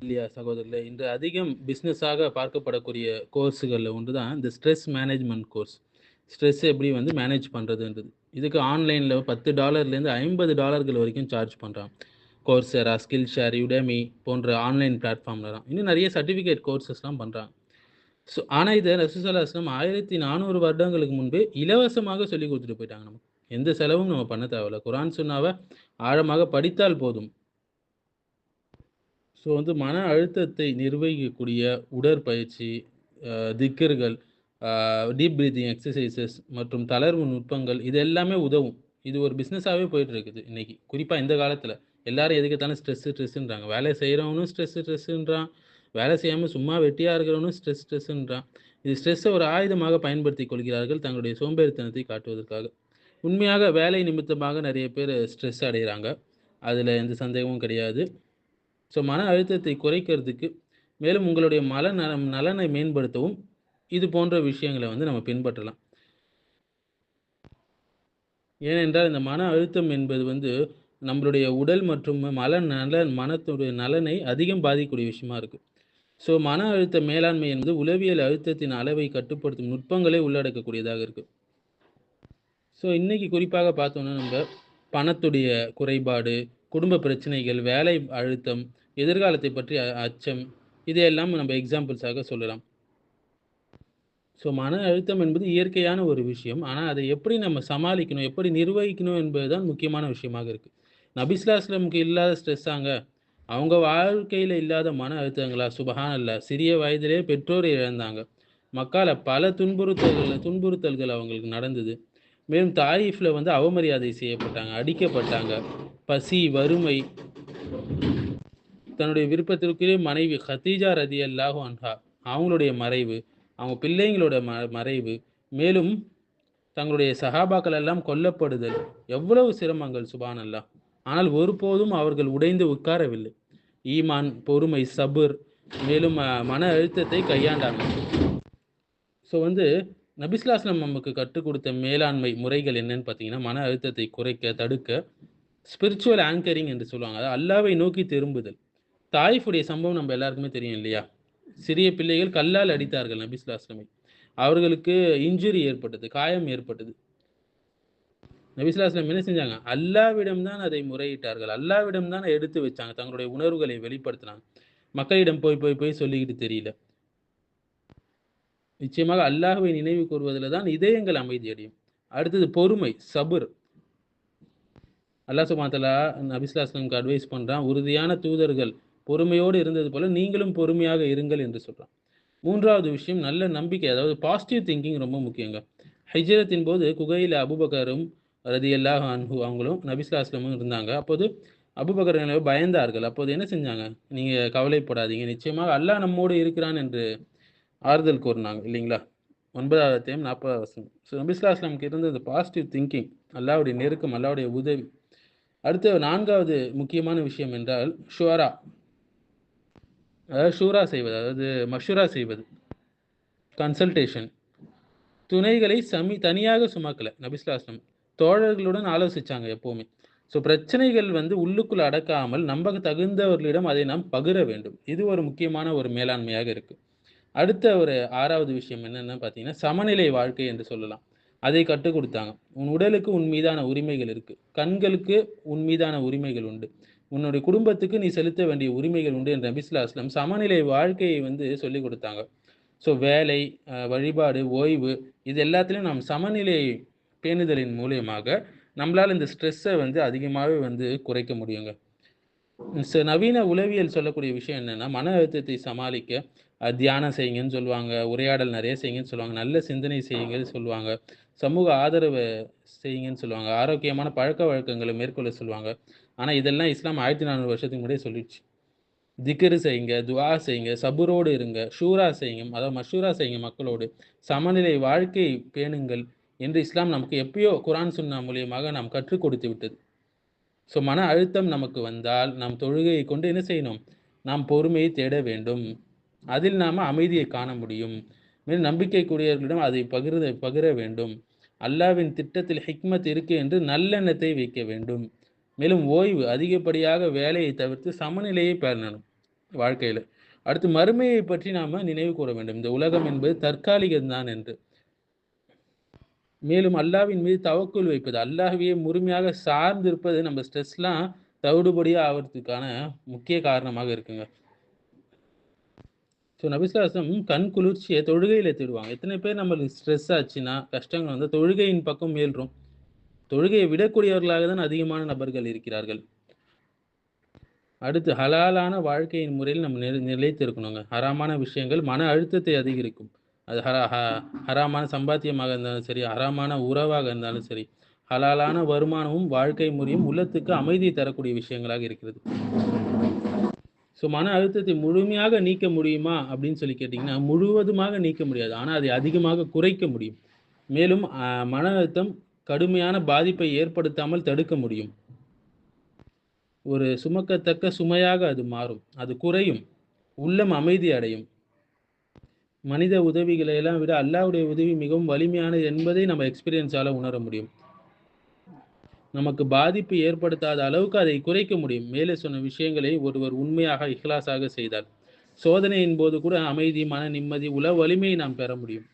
இல்லையா சகோதரர்களே? இன்று அதிகம் பிஸ்னஸாக பார்க்கப்படக்கூடிய கோர்ஸுகளில் ஒன்று தான் இந்த ஸ்ட்ரெஸ் மேனேஜ்மெண்ட் கோர்ஸ் ஸ்ட்ரெஸ் எப்படி வந்து மேனேஜ் பண்ணுறதுன்றது இதுக்கு ஆன்லைனில் பத்து டாலர்லேருந்து ஐம்பது டாலர்கள் வரைக்கும் சார்ஜ் பண்ணுறான் கோர்ஸரா ஸ்கில் ஷேர் யுடேமி போன்ற ஆன்லைன் பிளாட்ஃபார்ம்லாம் இன்னும் நிறைய சர்டிஃபிகேட் கோர்சஸ்லாம் பண்ணுறாங்க ஸோ ஆனால் இதை ரசூசல்லாஸ்லம் ஆயிரத்தி நானூறு வருடங்களுக்கு முன்பே இலவசமாக சொல்லி கொடுத்துட்டு போயிட்டாங்க நமக்கு. எந்த செலவும் நம்ம பண்ண தேவையில்ல. குரான் சொன்னாவை ஆழமாக படித்தால் போதும். ஸோ வந்து மன அழுத்தத்தை நிர்வகிக்கக்கூடிய உடற்பயிற்சி திக்கர்கள் டீப் ப்ரீத்திங் எக்ஸசைசஸ் மற்றும் தளர்வு நுட்பங்கள் இது எல்லாமே உதவும். இது ஒரு பிஸ்னஸாகவே போயிட்டு இருக்குது இன்னைக்கு. குறிப்பாக இந்த காலத்தில். எல்லாரும் எதுக்கத்தாலும் ஸ்ட்ரெஸ்ஸு ஸ்ட்ரெஸ்ஸுன்றாங்க வேலை செய்கிறவனும் ஸ்ட்ரெஸ்ஸு ஸ்ட்ரெஸ்ஸுன்றான் வேலை செய்யாமல் சும்மா வெட்டியாக இருக்கிறவனும் ஸ்ட்ரெஸ் ஸ்ட்ரெஸ்ஸுன்றான் இது ஸ்ட்ரெஸ்ஸை ஒரு ஆயுதமாக பயன்படுத்தி கொள்கிறார்கள் தங்களுடைய சோம்பேறித்தனத்தை காட்டுவதற்காக. உண்மையாக வேலை நிமித்தமாக நிறைய பேர் ஸ்ட்ரெஸ் அடைகிறாங்க அதில் எந்த சந்தேகமும் கிடையாது. ஸோ மன அழுத்தத்தை குறைக்கிறதுக்கு மேலும் உங்களுடைய மல நலம் நலனை மேம்படுத்தவும் இது போன்ற விஷயங்களை வந்து நம்ம பின்பற்றலாம். ஏனென்றால் இந்த மன அழுத்தம் என்பது வந்து நம்மளுடைய உடல் மற்றும் மல நலன் மனத்துடைய நலனை அதிகம் பாதிக்கக்கூடிய விஷயமா இருக்குது ஸோ மன அழுத்த மேலாண்மை என்பது உளவியல் அழுத்தத்தின் அளவை கட்டுப்படுத்தும் நுட்பங்களை உள்ளடக்கக்கூடியதாக இருக்குது ஸோ இன்றைக்கி குறிப்பாக பார்த்தோன்னா நம்ம பணத்துடைய குறைபாடு குடும்ப பிரச்சனைகள் வேலை அழுத்தம் எதிர்காலத்தை பற்றி அச்சம் இதையெல்லாம் நம்ம எக்ஸாம்பிள்ஸாக சொல்லலாம். ஸோ மன அழுத்தம் என்பது இயற்கையான ஒரு விஷயம். ஆனால் அதை எப்படி நம்ம சமாளிக்கணும் எப்படி நிர்வகிக்கணும் என்பது தான் முக்கியமான விஷயமாக இருக்குது நபிஸ்லாஸ்லமுக்கு இல்லாத ஸ்ட்ரெஸ்ஸாங்க அவங்க வாழ்க்கையில் இல்லாத மன அழுத்தங்களா? சுபகான் அல்ல சிறிய வயதிலே பெற்றோரை இழந்தாங்க. மக்கால பல துன்புறுத்தல்கள் துன்புறுத்தல்கள் அவங்களுக்கு நடந்தது. மேலும் தாயிஃபில் வந்து அவமரியாதை செய்யப்பட்டாங்க அடிக்கப்பட்டாங்க. பசி வறுமை. தன்னுடைய விருப்பத்திற்குரிய மனைவி ஹத்தீஜா ரதி அல்லாஹு அன்ஹா அவங்களுடைய மறைவு அவங்க பிள்ளைங்களோட ம மறைவு மேலும் தங்களுடைய சகாபாக்கள் எல்லாம் கொல்லப்படுதல். எவ்வளவு சிரமங்கள் சுபான் அல்லா ஆனால் ஒருபோதும் அவர்கள் உடைந்து உட்காரவில்லை. ஈமான் பொறுமை சபுர் மேலும் மன அழுத்தத்தை கையாண்டாங்க ஸோ வந்து நபிஸ்லாஸ்லம் நமக்கு கற்றுக் கொடுத்த மேலாண்மை முறைகள் என்னன்னு பார்த்தீங்கன்னா மன அழுத்தத்தை குறைக்க தடுக்க ஸ்பிரிச்சுவல் ஆங்கரிங் என்று சொல்லுவாங்க. அதாவது அல்லாவை நோக்கி திரும்புதல். தாய்ஃபுடைய சம்பவம் நம்ம எல்லாருக்குமே தெரியும் இல்லையா? சிறிய பிள்ளைகள் கல்லால் அடித்தார்கள் நபிஸ்லாஸ்லமை அவர்களுக்கு இன்ஜுரி ஏற்பட்டது காயம் ஏற்பட்டது. நபிஸ்லாஸ்லம் என்ன செஞ்சாங்க? அல்லாவிடம் தான் அதை முறையிட்டார்கள். அல்லாவிடம் தான் எடுத்து வச்சாங்க. தங்களுடைய உணர்வுகளை வெளிப்படுத்தினாங்க. மக்களிடம் போய் போய் போய் சொல்லிக்கிட்டு தெரியல. நிச்சயமாக அல்லாஹுவை நினைவு கூறுவதில் தான் இதயங்கள் அமைதி அடையும் அடுத்தது பொறுமை சபுர். அல்லாஹ் சுமாத்தலா நபிஸ்லாஸ்லம்க்கு அட்வைஸ் பண்ணுறான் உறுதியான தூதர்கள் பொறுமையோடு இருந்தது போல நீங்களும் பொறுமையாக இருங்கள் என்று சொல்கிறான் மூன்றாவது விஷயம் நல்ல நம்பிக்கை அதாவது பாசிட்டிவ் திங்கிங் ரொம்ப முக்கியங்க. ஹைஜரத்தின் போது குகையில் அபுபக்கரும் ரதி அல்லாஹ் அன்ஹு அவங்களும் நபிஸ்லாஸ்லமும் இருந்தாங்க. அப்போது அபுபக்கர் பயந்தார்கள். அப்போது என்ன செஞ்சாங்க? நீங்கள் கவலைப்படாதீங்க. நிச்சயமாக அல்லாஹ் நம்மோடு இருக்கிறான் என்று ஆறுதல் கூறினாங்க இல்லைங்களா? ஒன்பதாவது அத்தியம் நாற்பதாவது வசனம். ஸோ நபிஸ்லாஸ்லாமுக்கு இருந்த இந்த பாசிட்டிவ் திங்கிங் அல்லாவுடைய நெருக்கம் அல்லாவுடைய உதவி. அடுத்த நான்காவது முக்கியமான விஷயம் என்றால் ஷுவரா. அதாவது ஷூரா செய்வது அதாவது மஷூரா செய்வது. கன்சல்டேஷன் துணைகளை சமி தனியாக சுமக்கலை நபிஸ்லாஸ்லம் தோழர்களுடன் ஆலோசிச்சாங்க எப்போவுமே. ஸோ பிரச்சனைகள் வந்து உள்ளுக்குள் அடக்காமல் நம்ப தகுந்தவர்களிடம் அதை நாம் பகிர வேண்டும். இது ஒரு முக்கியமான ஒரு மேலாண்மையாக இருக்குது அடுத்த ஒரு ஆறாவது விஷயம் என்னென்னு பார்த்தீங்கன்னா சமநிலை வாழ்க்கை என்று சொல்லலாம். அதை கற்றுக் கொடுத்தாங்க. உன் உடலுக்கு உன் மீதான உரிமைகள் இருக்குது கண்களுக்கு உன் மீதான உரிமைகள் உண்டு. உன்னுடைய குடும்பத்துக்கு நீ செலுத்த வேண்டிய உரிமைகள் உண்டு என்ற நபிஸ்லா அஸ்லம் சமநிலை வாழ்க்கையை வந்து சொல்லிக் கொடுத்தாங்க. ஸோ வேலை வழிபாடு ஓய்வு இது எல்லாத்துலேயும் நாம் சமநிலை பேணுதலின் மூலியமாக நம்மளால் இந்த ஸ்ட்ரெஸ்ஸை வந்து அதிகமாகவே வந்து குறைக்க முடியுங்க. நவீன உளவியல் சொல்லக்கூடிய விஷயம் என்னென்னா மன அழுத்தத்தை சமாளிக்க தியானம் செய்யுங்கன்னு சொல்லுவாங்க உரையாடல் நிறைய செய்யுங்கன்னு சொல்லுவாங்க நல்ல சிந்தனை செய்யுங்கன்னு சொல்லுவாங்க சமூக ஆதரவு செய்யுங்கன்னு சொல்லுவாங்க ஆரோக்கியமான பழக்க வழக்கங்களை மேற்கொள்ள சொல்லுவாங்க. ஆனால் இதெல்லாம் இஸ்லாம் ஆயிரத்தி நானூறு வருஷத்துக்கு முன்னாடியே சொல்லிடுச்சு. திக்கரு செய்யுங்க துவா செய்யுங்க சபுரோடு இருங்க ஷூரா செய்யுங்க அதாவது மஷூரா செய்யுங்க மக்களோடு சமநிலை வாழ்க்கை பேணுங்கள் என்று இஸ்லாம் நமக்கு எப்பயோ குரான் சுன்னா மூலியமாக நாம் கற்றுக் கொடுத்து விட்டது. ஸோ மன அழுத்தம் நமக்கு வந்தால் நாம் தொழுகையை கொண்டு என்ன செய்யணும்? நாம் பொறுமையை தேட வேண்டும். அதில் நாம் அமைதியை காண முடியும். மேலும் நம்பிக்கைக்குரியவர்களிடம் அதை பகிர பகிர வேண்டும். அல்லாவின் திட்டத்தில் ஹிக்மத் இருக்கு என்று நல்லெண்ணத்தை வைக்க வேண்டும். மேலும் ஓய்வு அதிகப்படியாக வேலையை தவிர்த்து சமநிலையை பேணணும் வாழ்க்கையில். அடுத்து மறுமையை பற்றி நாம் நினைவு கூற வேண்டும். இந்த உலகம் என்பது தற்காலிகம்தான் என்று. மேலும் அல்லாவின் மீது தவக்குள் வைப்பது அல்லாஹையே முழுமையாக சார்ந்திருப்பது நம்ம ஸ்ட்ரெஸ்லாம் தவிடுபடியாக ஆகிறதுக்கான முக்கிய காரணமாக இருக்குங்க. ஸோ நபிஸ்லாசம் கண் குளிர்ச்சியை தொழுகையில் தேடுவாங்க. எத்தனை பேர் நம்மளுக்கு ஸ்ட்ரெஸ் ஆச்சுன்னா கஷ்டங்கள் வந்து தொழுகையின் பக்கம் மேல்றோம். தொழுகையை விடக்கூடியவர்களாக தான் அதிகமான நபர்கள் இருக்கிறார்கள். அடுத்து ஹலாலான வாழ்க்கையின் முறையில் நம்ம நிலை நிலைத்து இருக்கணுங்க ஹராமான விஷயங்கள் மன அழுத்தத்தை அதிகரிக்கும். அது ஹரா ஹ- ஹராமான சம்பாத்தியமாக இருந்தாலும் சரி ஹராமான உறவாக இருந்தாலும் சரி ஹலாலான வருமானமும் வாழ்க்கை முறையும் உள்ளத்துக்கு அமைதியை தரக்கூடிய விஷயங்களாக இருக்கிறது. ஸோ மன அழுத்தத்தை முழுமையாக நீக்க முடியுமா அப்படின்னு சொல்லி கேட்டிங்கன்னா முழுவதுமாக நீக்க முடியாது. ஆனால் அதை அதிகமாக குறைக்க முடியும். மேலும் மன அழுத்தம் கடுமையான பாதிப்பை ஏற்படுத்தாமல் தடுக்க முடியும். ஒரு சுமக்கத்தக்க சுமையாக அது மாறும். அது குறையும். உள்ளம் அமைதி அடையும். மனித உதவிகளை எல்லாம் விட அல்லாவுடைய உதவி மிகவும் வலிமையானது என்பதை நம்ம எக்ஸ்பீரியன்ஸால் உணர முடியும். நமக்கு பாதிப்பு ஏற்படுத்தாத அளவுக்கு அதை குறைக்க முடியும். மேலே சொன்ன விஷயங்களை ஒருவர் உண்மையாக இஹ்லாஸாக செய்தார் சோதனையின் போது கூட அமைதி மன நிம்மதி உள வலிமையை நாம் பெற முடியும்.